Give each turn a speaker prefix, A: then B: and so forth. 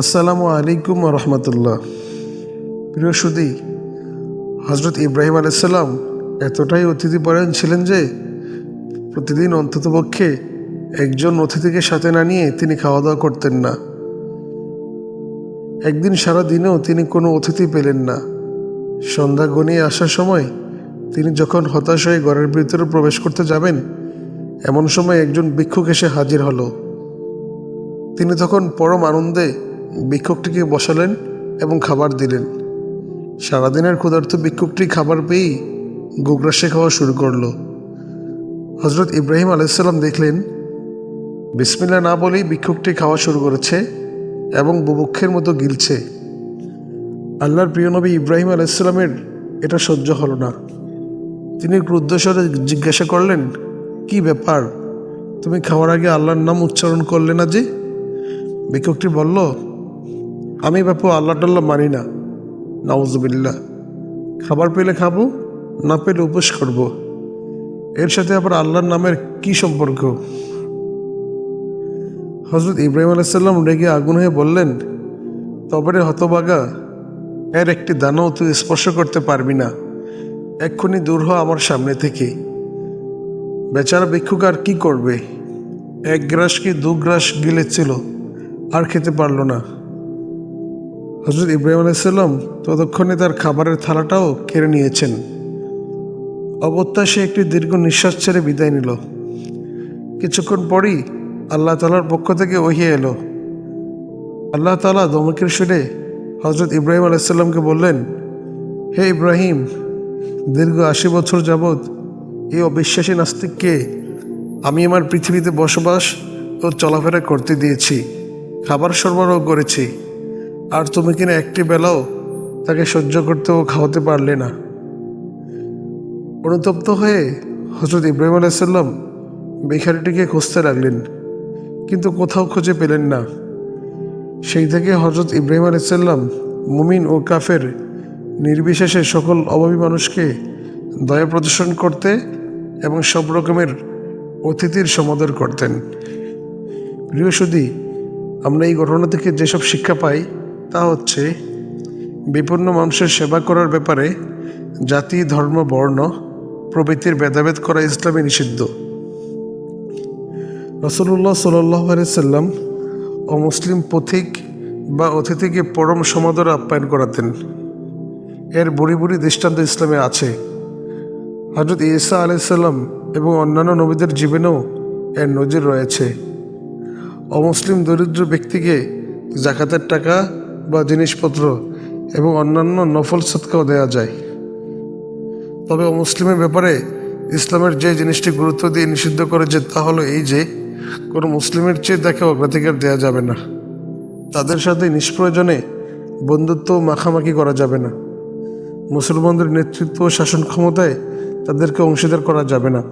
A: আসসালামু আলাইকুম রহমতুল্লাহ। প্রিয় সুদী হজরত ইব্রাহিম আলাইসাল্লাম এতটাই অতিথিপরায়ণ ছিলেন যে প্রতিদিন অন্ততপক্ষে একজন অতিথিকে সাথে না নিয়ে তিনি খাওয়া দাওয়া করতেন না। একদিন সারা দিনেও তিনি কোনো অতিথি পেলেন না। সন্ধ্যা গনিয়ে আসার সময় তিনি যখন হতাশ হয়ে ঘরের ভিতরে প্রবেশ করতে যাবেন, এমন সময় একজন ভিক্ষুক এসে হাজির হলো। তিনি তখন পরম আনন্দে ভিক্ষুকটিকে বসালেন এবং খাবার দিলেন। সারাদিনের ক্ষুধার্ত ভিক্ষুকটি খাবার পেয়েই গোগ্রাসে খাওয়া শুরু করল। হজরত ইব্রাহিম আলাইসাল্লাম দেখলেন বিসমিল্লা না বলেই ভিক্ষুকটি খাওয়া শুরু করেছে এবং বুবুক্ষের মতো গিলছে। আল্লাহর প্রিয় নবী ইব্রাহিম আলাইসাল্লামের এটা সহ্য হলো না। তিনি ক্রুদ্ধস্বরে জিজ্ঞাসা করলেন, কি ব্যাপার? তুমি খাওয়ার আগে আল্লাহর নাম উচ্চারণ করলে না যে? ভিক্ষুকটি বলল আমি বাপু আল্লাহ টাল্লাহ মানি না। নওয়াজবিল্লা খাবার পেলে খাব, না পেলে উপোস করব। এর সাথে আবার আল্লাহর নামের কি সম্পর্ক? হজরত ইব্রাহিম আলাইসাল্লাম রেগে আগুন হয়ে বললেন, তবে রে হতবাগা এর একটি দানাও তুই স্পর্শ করতে পারবি না। এক্ষুনি দূর হ আমার সামনে থেকে। বেচারা ভিক্ষুক আর কী করবে? এক গ্রাস কি দু গ্রাস গিলেছিল আর খেতে পারল না। হজরত ইব্রাহিম আলাইসাল্লাম ততক্ষণে তার খাবারের থালাটাও কেড়ে নিয়েছেন। অগত্যা সে একটি দীর্ঘ নিঃশ্বাস ছেড়ে বিদায় নিল। কিছুক্ষণ পরই আল্লাহ তালার পক্ষ থেকে ওহিয়ে এলো। আল্লাহ তালা দমকের সুরে হজরত ইব্রাহিম আলাইসাল্লামকে বললেন, হে ইব্রাহিম, দীর্ঘ আশি বছর যাবৎ এই অবিশ্বাসী নাস্তিককে আমি আমার পৃথিবীতে বসবাস ও চলাফেরা করতে দিয়েছি। খাবার সরবরাহ করেছি। আর তুমি কিনা একটি বেলাও তাকে সহ্য করতে ও খাওয়াতে পারলে না। অনুতপ্ত হয়ে হজরত ইব্রাহিম আলাইসাল্লাম ভিখারিটিকে খুঁজতে লাগলেন, কিন্তু কোথাও খুঁজে পেলেন না। সেই থেকে হজরত ইব্রাহিম আলাইসাল্লাম মুমিন ও কাফের নির্বিশেষে সকল অভাবী মানুষকে দয়া প্রদর্শন করতে এবং সব রকমের অতিথির সমাদর করতেন। প্রিয় সুদী আমরা এই ঘটনা থেকে যেসব শিক্ষা পাই তা হচ্ছে, বিপন্ন মানুষের সেবা করার ব্যাপারে জাতি, ধর্ম, বর্ণ, প্রভৃতির ভেদাভেদ করা ইসলামে নিষিদ্ধ। রসুল্লাহ সাল্লাহ সাল্লাম অমুসলিম পথিক বা অতিথিকে পরম সমাদরে আপ্যায়ন করাতেন। এর বুড়ি বুড়ি দৃষ্টান্ত ইসলামে আছে। হজরত ইসা আলাইসাল্লাম এবং অন্যান্য নবীদের জীবনেও এর নজির রয়েছে। অমুসলিম দরিদ্র ব্যক্তিকে জাকাতের টাকা বা জিনিসপত্র এবং অন্যান্য নফল সৎকাও দেওয়া যায়। তবে মুসলিমের ব্যাপারে ইসলামের যে জিনিসটি গুরুত্ব দিয়ে নিষিদ্ধ করেছে তা হলো এই যে, কোনো মুসলিমের চেয়ে তাকে অগ্রাধিকার দেওয়া যাবে না। তাদের সাথে নিষ্প্রয়োজনে বন্ধুত্ব মাখামাখি করা যাবে না। মুসলমানদের নেতৃত্ব ও শাসন ক্ষমতায় তাদেরকে অংশীদার করা যাবে না।